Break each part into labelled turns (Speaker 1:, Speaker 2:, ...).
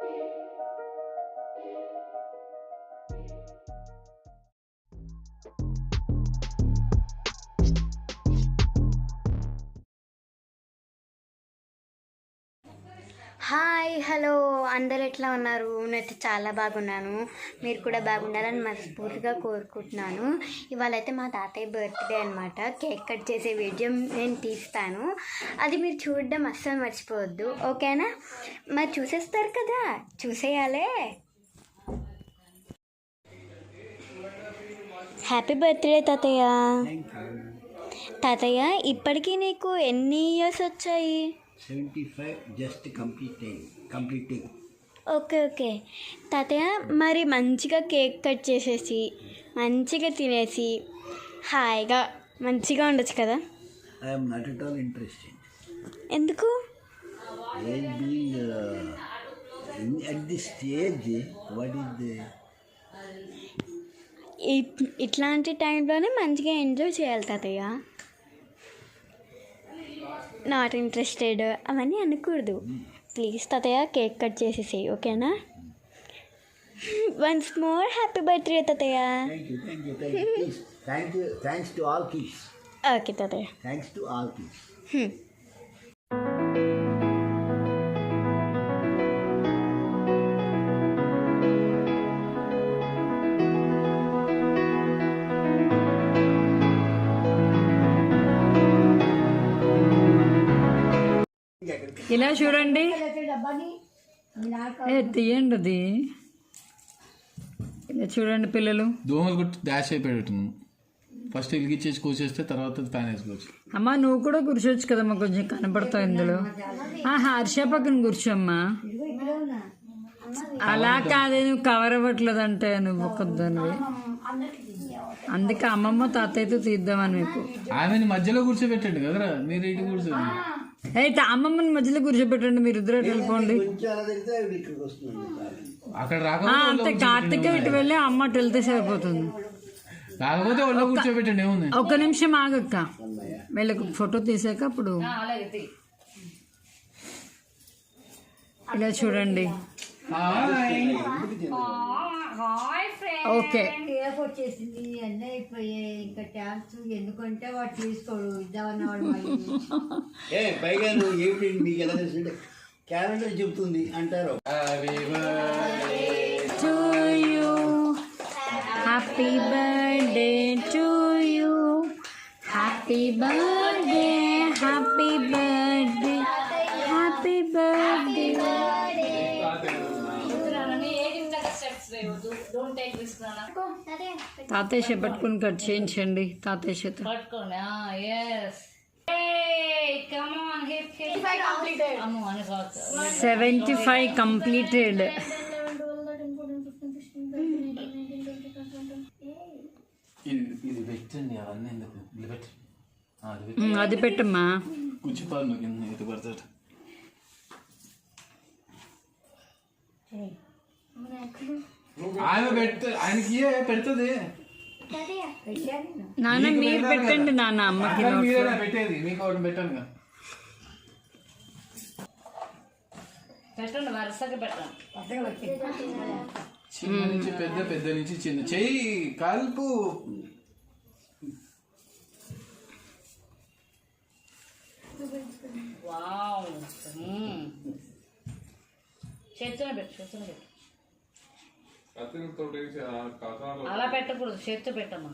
Speaker 1: Thank you. Hi hello. అందరు ఎట్లా ఉన్నారు? నేనైతే చాలా బాగున్నాను. మీరు కూడా బాగుండాలని మనస్ఫూర్తిగా కోరుకుంటున్నాను. ఇవాళ అయితే మా తాతయ్య బర్త్డే అనమాట కేక్ కట్ చేసే వీడియో నేను తీస్తాను. అది మీరు చూడడం అస్సలు మర్చిపోవద్దు. ఓకేనా? మరి చూసేస్తారు కదా? చూసేయాలే. హ్యాపీ బర్త్డే తాతయ్య. తాతయ్య ఇప్పటికీ నీకు ఎన్ని ఇయర్స్ వచ్చాయి?
Speaker 2: Seventy five just complete completing.
Speaker 1: Okay okay. తాతయ్య మరి మంచిగా కేక్ కట్ చేసేసి మంచిగా తినేసి హాయిగా మంచిగా ఉండొచ్చు కదా?
Speaker 2: I'm not at all interested
Speaker 1: ఎందుకు?
Speaker 2: At the stage what is the
Speaker 1: ఇట్లాంటి టైంలోనే మంచిగా ఎంజాయ్ చేయాలి తాతయ్య. నాట్ ఇంట్రెస్టెడ్ అవన్నీ అనకూడదు. ప్లీజ్ తాతయ్య కేక్ కట్ చేసేసి ఓకేనా? వన్స్ మోర్ హ్యాపీ బర్త్డే తాతయ్య.
Speaker 2: Thank you thanks to all kids
Speaker 1: okay తాతయ్య.
Speaker 2: థ్యాంక్స్ టు ఆల్ కిడ్స్
Speaker 3: ఇలా చూడండి. ఏ తీయండి అది ఇలా చూడండి పిల్లలు.
Speaker 4: దోమలు కొట్టి డాష్ అయిపోయేటట్టున్నాం. ఫస్ట్ వెలిగించేసి కోసేస్తే తర్వాత ఫ్యాన్ వేసుకోవచ్చు.
Speaker 3: అమ్మా నువ్వు కూడా కూర్చోవచ్చు కదమ్మా కొంచెం కనపడతావు ఇందులో. హర్ష పక్కన కూర్చోమ్మా అలా కాదే నువ్వు కవర్ అవ్వట్లేదంటే నువ్వు ఒక్కదానివి. అందుకే అమ్మమ్మ తాతయ్యతో తీద్దామని మీకు.
Speaker 4: ఆమెని మధ్యలో కూర్చోబెట్టండి కదరా. మీరు ఇటు కూర్చోండి.
Speaker 3: అయితే అమ్మమ్మని మధ్యలో కూర్చోబెట్టండి మీరు ఇద్దరు వెళ్ళిపోండి.
Speaker 4: అక్కడ
Speaker 3: అంతే కార్తిక ఇటు వెళ్ళి అమ్మ అటు వెళ్తే సరిపోతుంది.
Speaker 4: రాకపోతే ఒళ్ళో కూర్చోబెట్టండి ఏముంది?
Speaker 3: ఒక్క నిమిషం ఆగక్క. వీళ్ళకి ఫోటో తీసాక అప్పుడు ఇలా చూడండి. ఓకే.
Speaker 5: కేక్ వచ్చేసింది అన్నీ అయిపోయాయి. ఇంకా ట్యాక్స్ ఎందుకంటే వాడు తీసుకోడు. ఇద్దామన్న వాడు మళ్ళీ
Speaker 2: ఏ పైగా నువ్వు ఏమిటి మీకు ఎలా తెలిసింటే క్యాలెండర్ చెబుతుంది అంటారు.
Speaker 3: Happy birthday to you. Happy birthday తాతయ్య చేపట్టుకుని కట్ చేయించండి. తాతయ్య చేత సెవెంటీ ఫైవ్ కంప్లీటెడ్
Speaker 4: అది
Speaker 3: పెట్టమ్మా.
Speaker 4: కింద ఇది పడతాడు. ఆమె పెడత ఆయనకి పెడుతుంది.
Speaker 3: నాన్న మీరు పెట్టండి నాన్న అమ్మకి
Speaker 4: మీరేనా పెట్టేది? మీకు ఒకటి పెట్టాను కదా. చిన్న నుంచి పెద్ద పెద్ద నుంచి చిన్న. చెయ్యి కలుపు.
Speaker 6: చేతిలో పెట్టు చేతిలో పెట్టు. అలా పెట్టకూడదు చేతితో పెట్టమ్మా.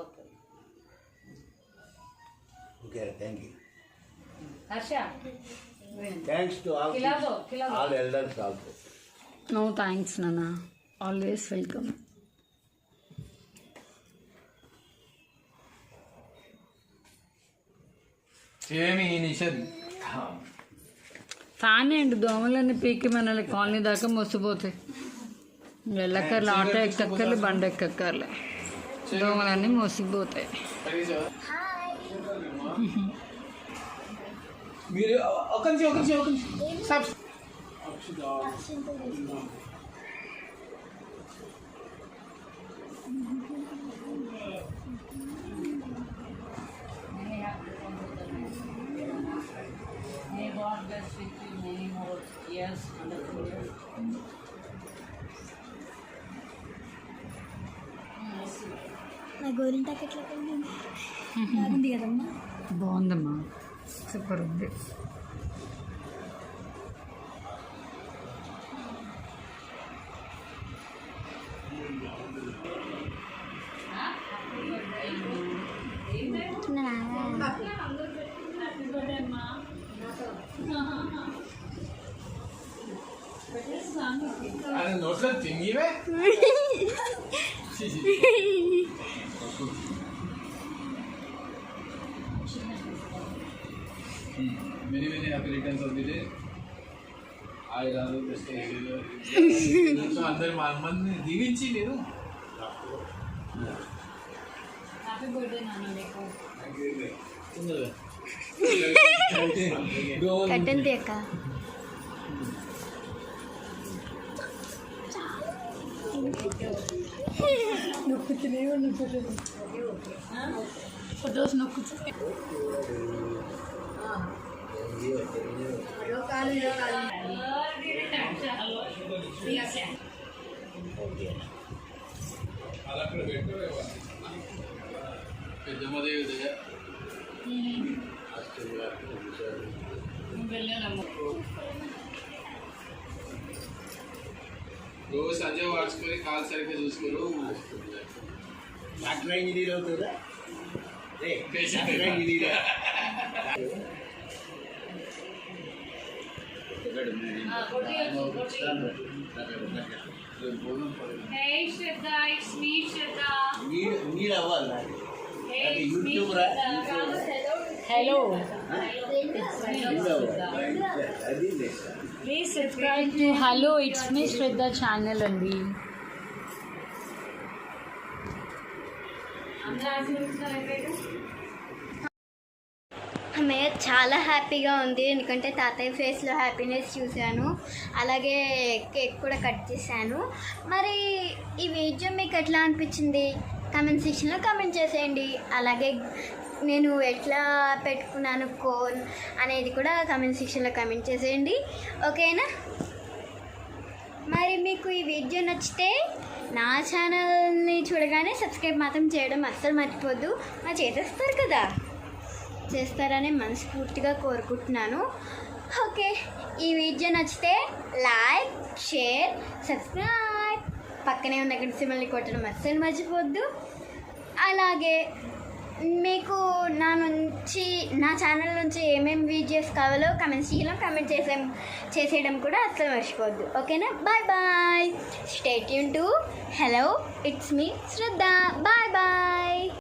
Speaker 6: Okay.
Speaker 2: Okay thank you
Speaker 6: Harsha
Speaker 2: thanks to all
Speaker 6: కిలాదో కిలాదో
Speaker 2: all elders also
Speaker 3: no thanks నాన్న ఆల్వేస్ వెల్కమ్
Speaker 4: ఏమి నిషద్
Speaker 3: కానివ్వండి దోమలన్నీ పీకి మనల్ని కాలనీ దాకా మోసిపోతాయి. వెళ్ళక్కర్లు ఆటో ఎక్కక్కర్లు బండి ఎక్కక్కర్లే. దోమలన్నీ మోసిపోతాయి.
Speaker 4: మీరు ఒక నిమిషం ఒక నిమిషం ఒక నిమిషం.
Speaker 1: నా గోరింటాకు ఎట్లా బాగుంది కదమ్మా.
Speaker 3: బాగుందమ్మా. సూపర్ ఉంది.
Speaker 4: అది నోట్లో తింగివే many many happy returns of the day ఆయురాలు అందరు మా మందిని దీవించి నేను
Speaker 6: హ్యాపీ బర్త్డే నాన్న నీకు
Speaker 1: కట్టెన్ తీయక్క
Speaker 3: ఫొటోస్ నొక్కుతూ
Speaker 4: అలా పెద్దమ్మదేవి దయ రోజు సంజయ్ వాడుచుకొని కాలు సరిగ్గా చూసుకోరు.
Speaker 2: డాక్టర్ ఇంజనీర్ అవుతుందా? ఇంజనీర్ నీడ్ అవ్వాలి యూట్యూబ్ రా?
Speaker 3: Hello. Please subscribe to hello it's me Shraddha channel అండి.
Speaker 1: ఆమె చాలా హ్యాపీగా ఉంది. ఎందుకంటే తాతయ్య ఫేస్లో హ్యాపీనెస్ చూశాను. అలాగే కేక్ కూడా కట్ చేశాను. మరి ఈ వీడియో మీకు ఎట్లా అనిపించింది? కామెంట్ సెక్షన్లో కామెంట్ చేసేయండి. అలాగే నేను ఎట్లా పెట్టుకున్నాను కోన్ అనేది కూడా కమెంట్ సెక్షన్లో కమెంట్ చేసేయండి. ఓకేనా? మరి మీకు ఈ వీడియో నచ్చితే నా ఛానల్ని చూడగానే సబ్స్క్రైబ్ మాత్రం చేయడం అస్సలు మర్చిపోద్దు. మా చేసేస్తారు కదా? చేస్తారని మనస్ఫూర్తిగా కోరుకుంటున్నాను. ఓకే ఈ వీడియో నచ్చితే లైక్ షేర్ సబ్స్క్రైబ్. పక్కనే ఉన్న గడిసి సిమ్మల్ని కొట్టడం అస్సలు మర్చిపోద్దు. అలాగే మీకు నా నుంచి నా ఛానల్ నుంచి ఏమేమి వీడియోస్ కావాలో కమెంట్ చేయడం కమెంట్ చేసే చేసేయడం కూడా అస్సలు మర్చిపోవద్దు. ఓకేనా bye bye stay Yoon to hello it's me Shraddha bye bye